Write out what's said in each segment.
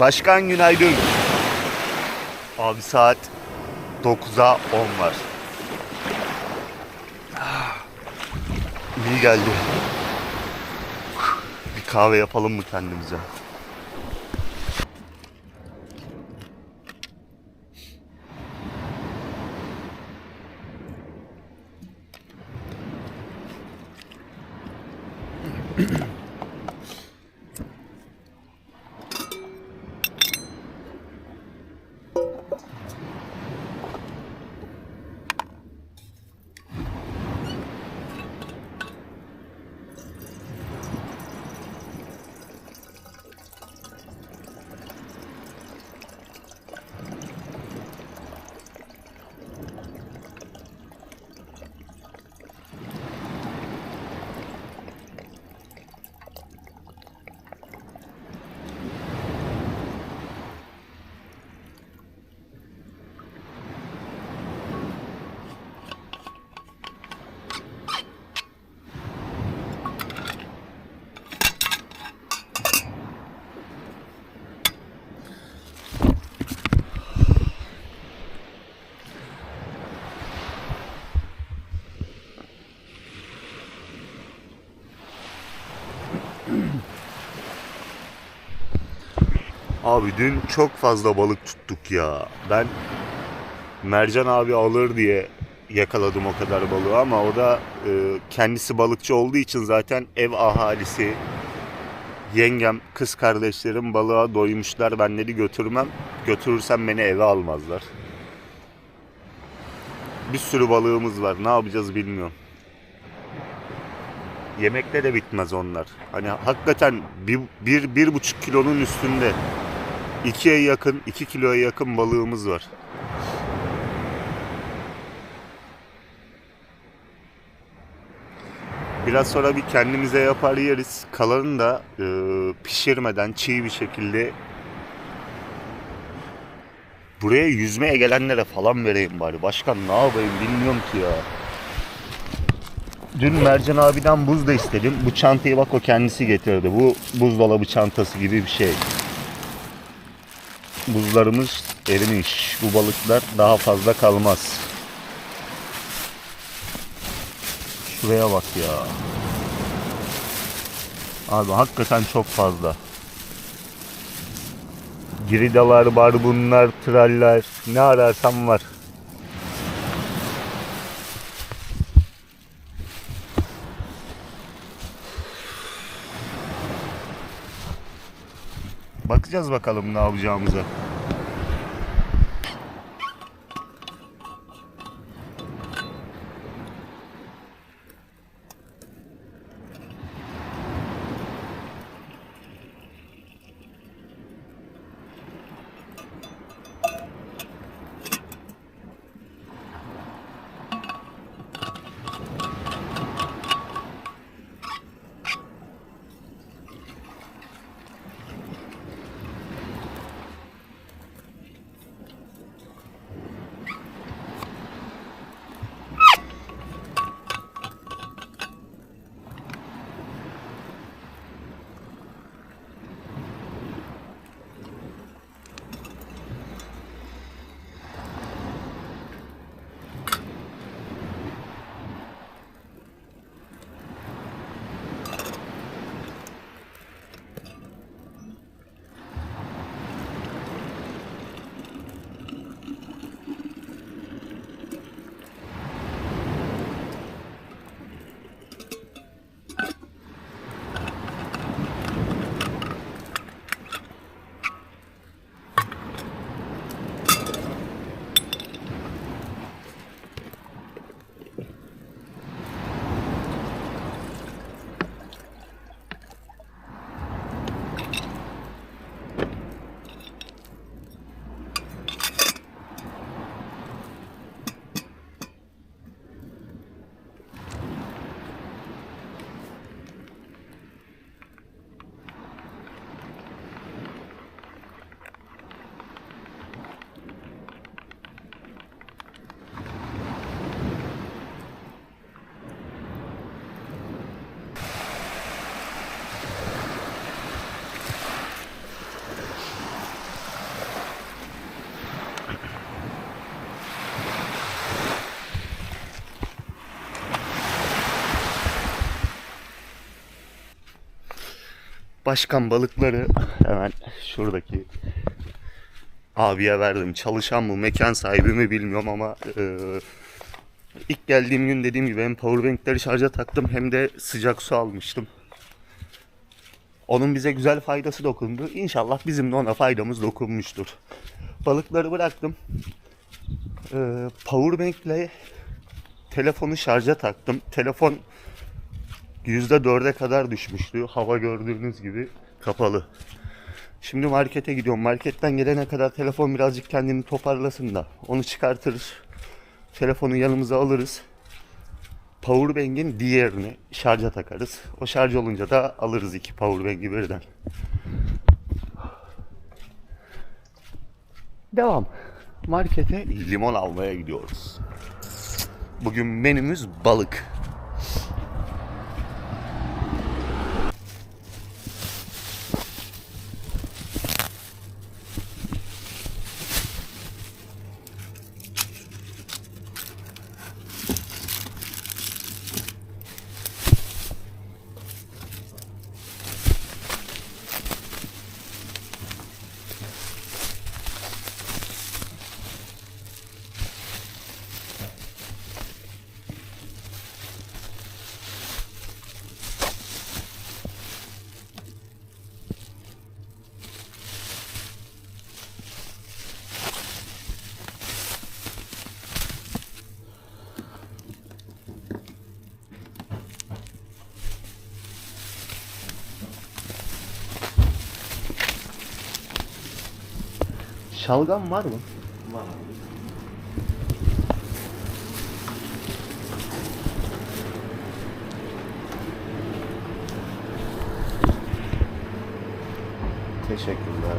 Başkan günaydın. Abi saat 9'a 10 var. İyi geldi. Bir kahve yapalım mı kendimize? Abi dün çok fazla balık tuttuk ya. Ben Mercan abi alır diye yakaladım o kadar balığı ama o da e, kendisi balıkçı olduğu için zaten ev ahalisi yengem, kız kardeşlerim balığa doymuşlar. Benleri götürmem. Götürürsem beni eve almazlar. Bir sürü balığımız var. Ne yapacağız bilmiyorum. Yemekle de bitmez onlar. Hani hakikaten bir, bir, bir buçuk kilonun üstünde. İkiye yakın, iki kiloya yakın balığımız var. Biraz sonra bir kendimize yapar yeriz. Kalanını da e, pişirmeden çiğ bir şekilde buraya yüzmeye gelenlere falan vereyim bari. Başkan ne yapayım bilmiyorum ki ya. Dün Mercan abiden buz da istedim. Bu çantayı bak o kendisi getirdi. Bu buzdolabı çantası gibi bir şey. Buzlarımız erimiş. Bu balıklar daha fazla kalmaz. Şuraya bak ya. Abi hakikaten çok fazla. Giridalar, barbunlar, traller ne ararsan var. Bakacağız bakalım ne yapacağımıza. Başkan balıkları hemen şuradaki abiye verdim. Çalışan mı, mekan sahibi mi bilmiyorum ama e, ilk geldiğim gün dediğim gibi hem powerbankleri şarja taktım hem de sıcak su almıştım. Onun bize güzel faydası dokundu. İnşallah bizim de ona faydamız dokunmuştur. Balıkları bıraktım. Ee, powerbank'le telefonu şarja taktım. Telefon %4'e kadar düşmüştü. Hava gördüğünüz gibi kapalı. Şimdi markete gidiyorum. Marketten gelene kadar telefon birazcık kendini toparlasın da onu çıkartırız. Telefonu yanımıza alırız. Powerbank'in diğerini şarja takarız. O şarj olunca da alırız iki powerbank'i birden. Devam. Markete limon almaya gidiyoruz. Bugün menümüz balık. Şalgam var mı? Var. Teşekkürler.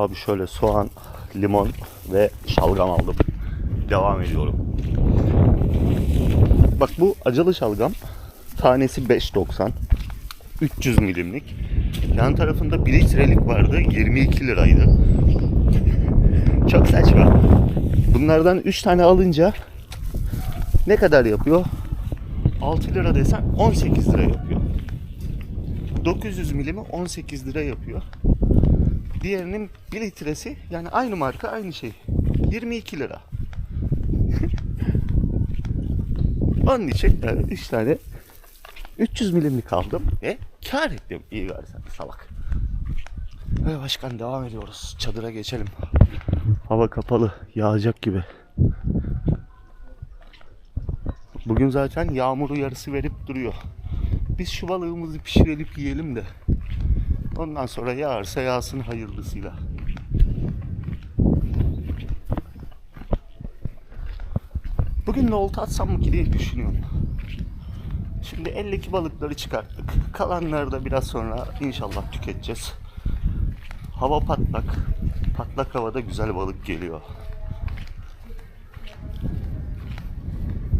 Abi şöyle soğan, limon ve şalgam aldım. Devam ediyorum. Bak bu acılı şalgam. Tanesi 5.90. 300 milimlik. Yan tarafında 1 litrelik vardı. 22 liraydı. Çok saçma. Bunlardan 3 tane alınca ne kadar yapıyor? 6 lira desen 18 lira yapıyor. 900 milimi 18 lira yapıyor. Diğerinin 1 litresi yani aynı marka aynı şey. 22 lira. Onun için yani 3 tane 300 milimlik aldım ve kar ettim. İyi versen salak. Ve başkan devam ediyoruz. Çadıra geçelim. Hava kapalı. Yağacak gibi. Bugün zaten yağmur uyarısı verip duruyor. Biz şu balığımızı pişirelim yiyelim de. Ondan sonra yağarsa yağsın hayırlısıyla. Bugün olta atsam mı ki diye düşünüyorum. Şimdi eldeki balıkları çıkarttık. Kalanları da biraz sonra inşallah tüketeceğiz. Hava patlak. Patlak havada güzel balık geliyor.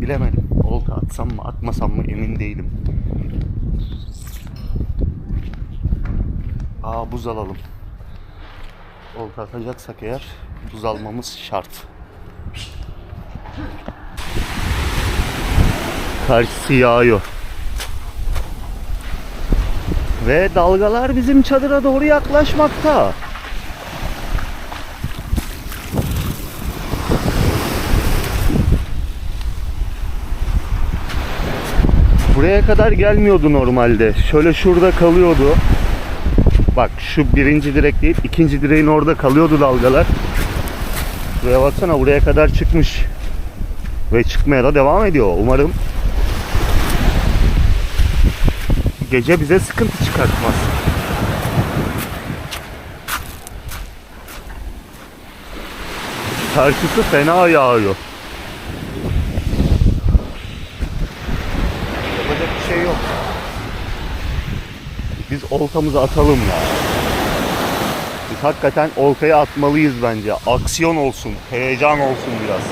Bilemedim. Olta atsam mı atmasam mı emin değilim. Aa buz alalım. Olta atacaksak eğer buz almamız şart. Karşısı yağıyor. Ve dalgalar bizim çadıra doğru yaklaşmakta. Buraya kadar gelmiyordu normalde. Şöyle şurada kalıyordu. Bak şu birinci direk değil, ikinci direğin orada kalıyordu dalgalar. Buraya baksana buraya kadar çıkmış. Ve çıkmaya da devam ediyor. Umarım gece bize sıkıntı çıkartmaz. Karşısı fena yağıyor. Yapacak bir şey yok. Biz biz oltamızı atalım ya. Biz hakikaten oltayı atmalıyız bence. Aksiyon olsun, heyecan olsun biraz.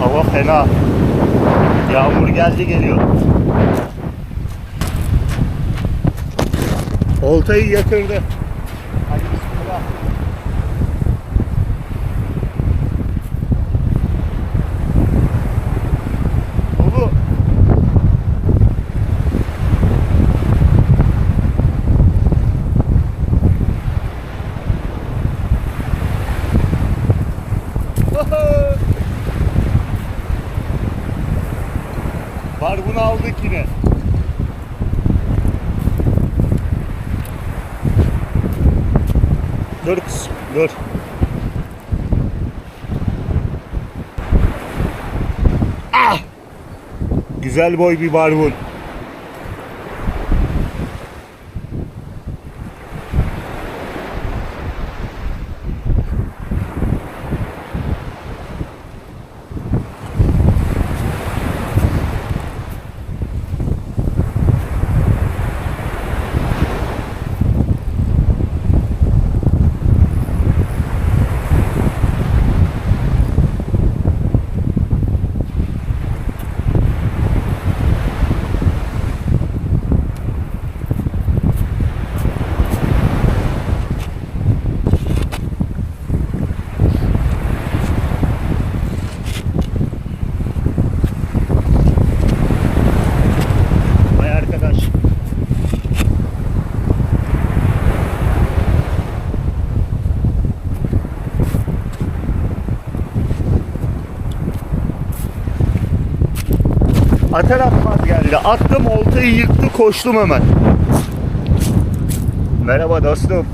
Hava fena. Yağmur geldi geliyor. Oltayı yatırdı. Güzel boy bir barbun. Vay arkadaş. Atar atmaz geldi. Attım oltayı yıktı koştum hemen. Merhaba dostum.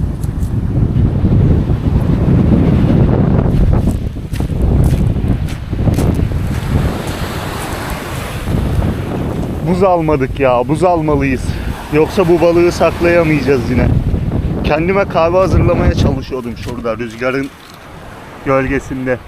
Buz almadık ya. Buz almalıyız. Yoksa bu balığı saklayamayacağız yine. Kendime kahve hazırlamaya çalışıyordum şurada rüzgarın gölgesinde.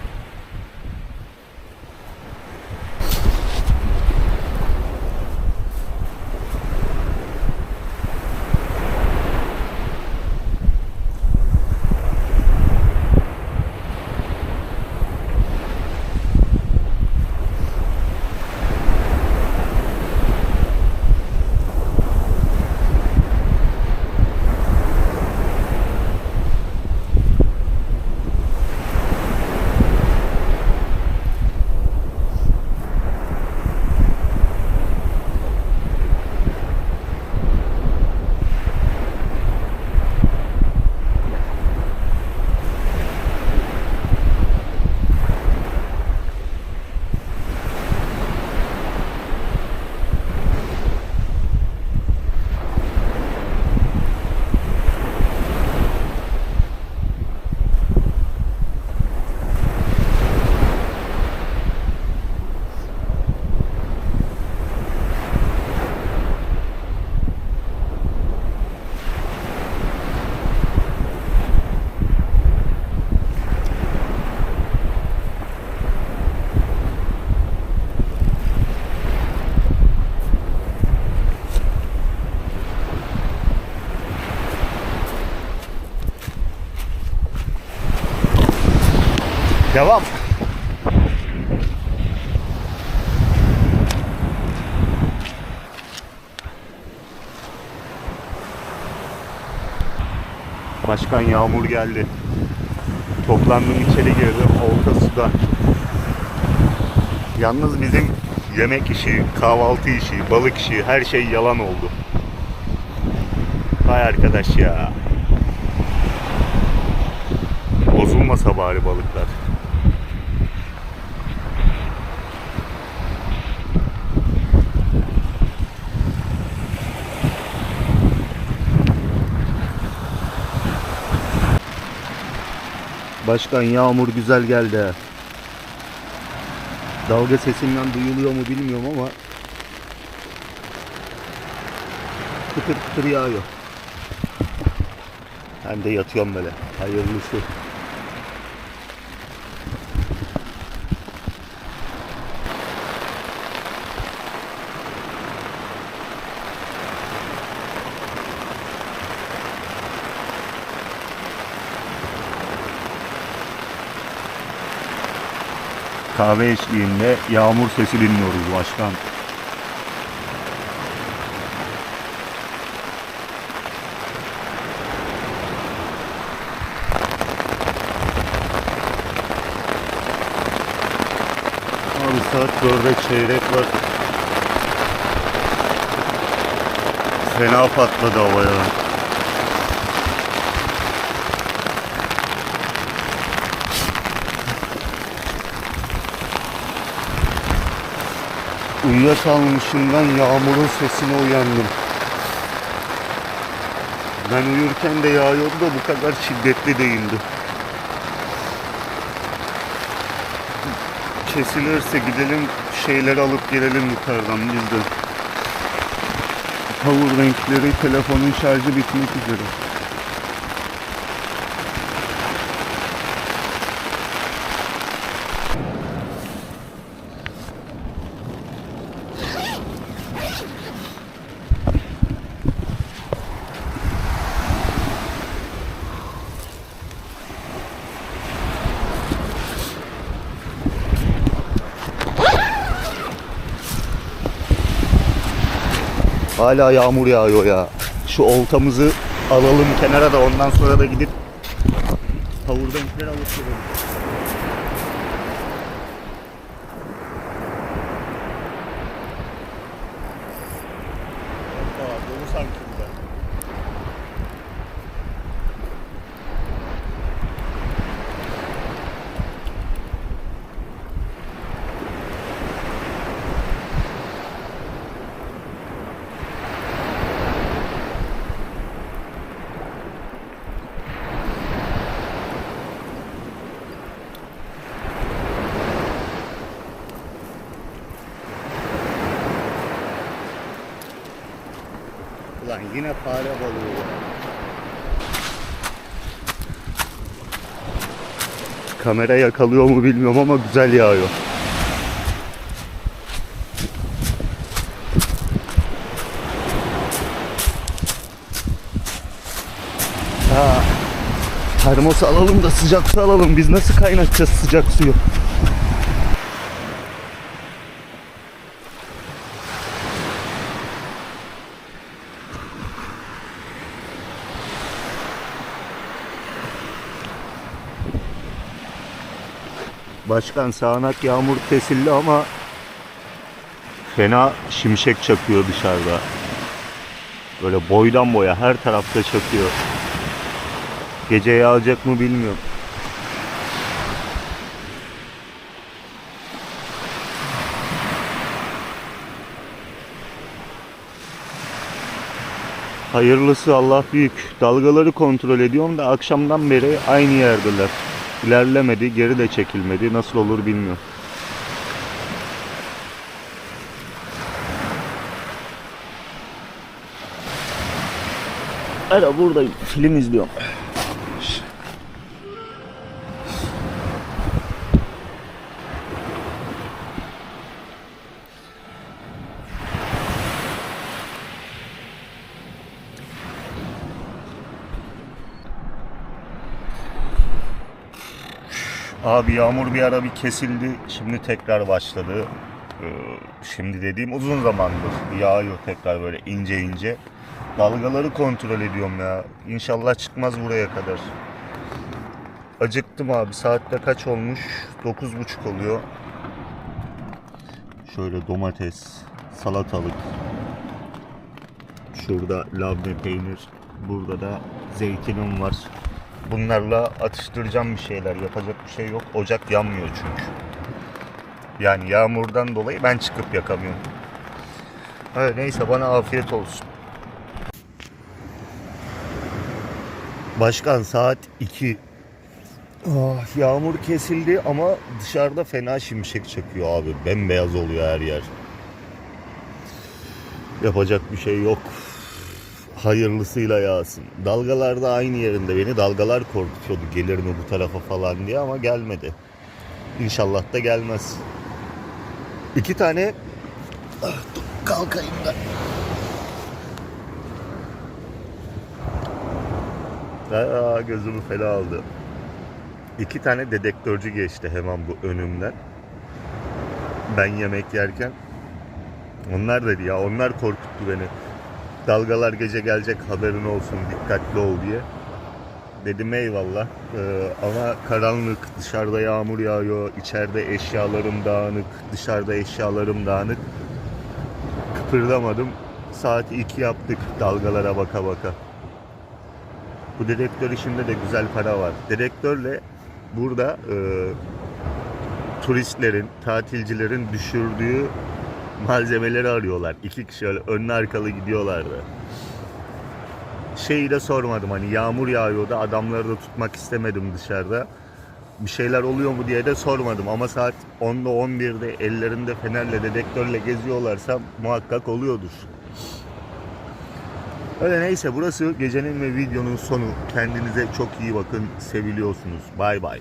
Devam. Başkan yağmur geldi. Toplandım içeri girdim. Olta suda. Yalnız bizim yemek işi, kahvaltı işi, balık işi her şey yalan oldu. Vay arkadaş ya. Bozulmasa bari balıklar. Başkan yağmur güzel geldi. Dalga sesinden duyuluyor mu bilmiyorum ama kıtır kıtır yağıyor. Ben de yatıyorum böyle. Hayırlısı. Kahve eşliğinde yağmur sesi dinliyoruz başkan. Abi saat 4'e çeyrek var. Fena patladı havaya. Uyuyakalmışımdan yağmurun sesine uyandım. Ben uyurken de yağıyordu da bu kadar şiddetli değildi. Kesilirse gidelim şeyleri alıp gelelim yukarıdan biz de. Power renkleri telefonun şarjı bitmek üzere. Hala yağmur yağıyor ya. Şu oltamızı alalım kenara da ondan sonra da gidip powerbankleri alıp gelelim. Olta var, dolu sanki burada. Ulan yine fare balığı ya. Kamera yakalıyor mu bilmiyorum ama güzel yağıyor. Ha, termos alalım da sıcak su alalım. Biz nasıl kaynatacağız sıcak suyu? Başkan sağanak yağmur kesildi ama fena şimşek çakıyor dışarıda. Böyle boydan boya her tarafta çakıyor. Gece yağacak mı bilmiyorum. Hayırlısı Allah büyük. Dalgaları kontrol ediyorum da akşamdan beri aynı yerdeler. İlerlemedi, geri de çekilmedi. Nasıl olur bilmiyorum. Hala buradayım. Film izliyorum. Abi yağmur bir ara bir kesildi. Şimdi tekrar başladı. Ee, Şimdi dediğim uzun zamandır yağıyor tekrar böyle ince ince. Dalgaları kontrol ediyorum ya. İnşallah çıkmaz buraya kadar. acıktım abi. Saatte kaç olmuş? 9.30 oluyor. Şöyle domates, salatalık. Şurada labne peynir. Burada da zeytinim var. Bunlarla atıştıracağım bir şeyler. Yapacak bir şey yok. Ocak yanmıyor çünkü. Yani yağmurdan dolayı ben çıkıp yakamıyorum. Evet, neyse bana afiyet olsun. Başkan saat 2. Ah, yağmur kesildi ama dışarıda fena şimşek çakıyor abi. Bembeyaz oluyor her yer. Yapacak bir şey yok. Hayırlısıyla yağsın. Dalgalar da aynı yerinde beni. Dalgalar korkutuyordu gelir mi bu tarafa falan diye ama gelmedi. İnşallah da gelmez. İki tane Ah, kalkayım da. Aa, gözümü fena aldı. İki tane dedektörcü geçti hemen bu önümden. Ben yemek yerken. Onlar dedi ya onlar korkuttu beni. Dalgalar gece gelecek haberin olsun dikkatli ol diye. Dedim eyvallah Ee, ama karanlık dışarıda yağmur yağıyor içeride eşyalarım dağınık dışarıda eşyalarım dağınık kıpırdamadım saat 2 yaptık dalgalara baka baka. Bu dedektör işinde de güzel para var. Dedektörle burada e, turistlerin, tatilcilerin düşürdüğü malzemeleri arıyorlar. İki kişi öyle önlü arkalı gidiyorlardı. Şeyi de sormadım hani yağmur yağıyordu adamları da tutmak istemedim dışarıda. Bir şeyler oluyor mu diye de sormadım ama saat 10'da 11'de ellerinde fenerle dedektörle geziyorlarsa muhakkak oluyordur. Öyle neyse burası gecenin ve videonun sonu. Kendinize çok iyi bakın. Seviliyorsunuz. Bay bay.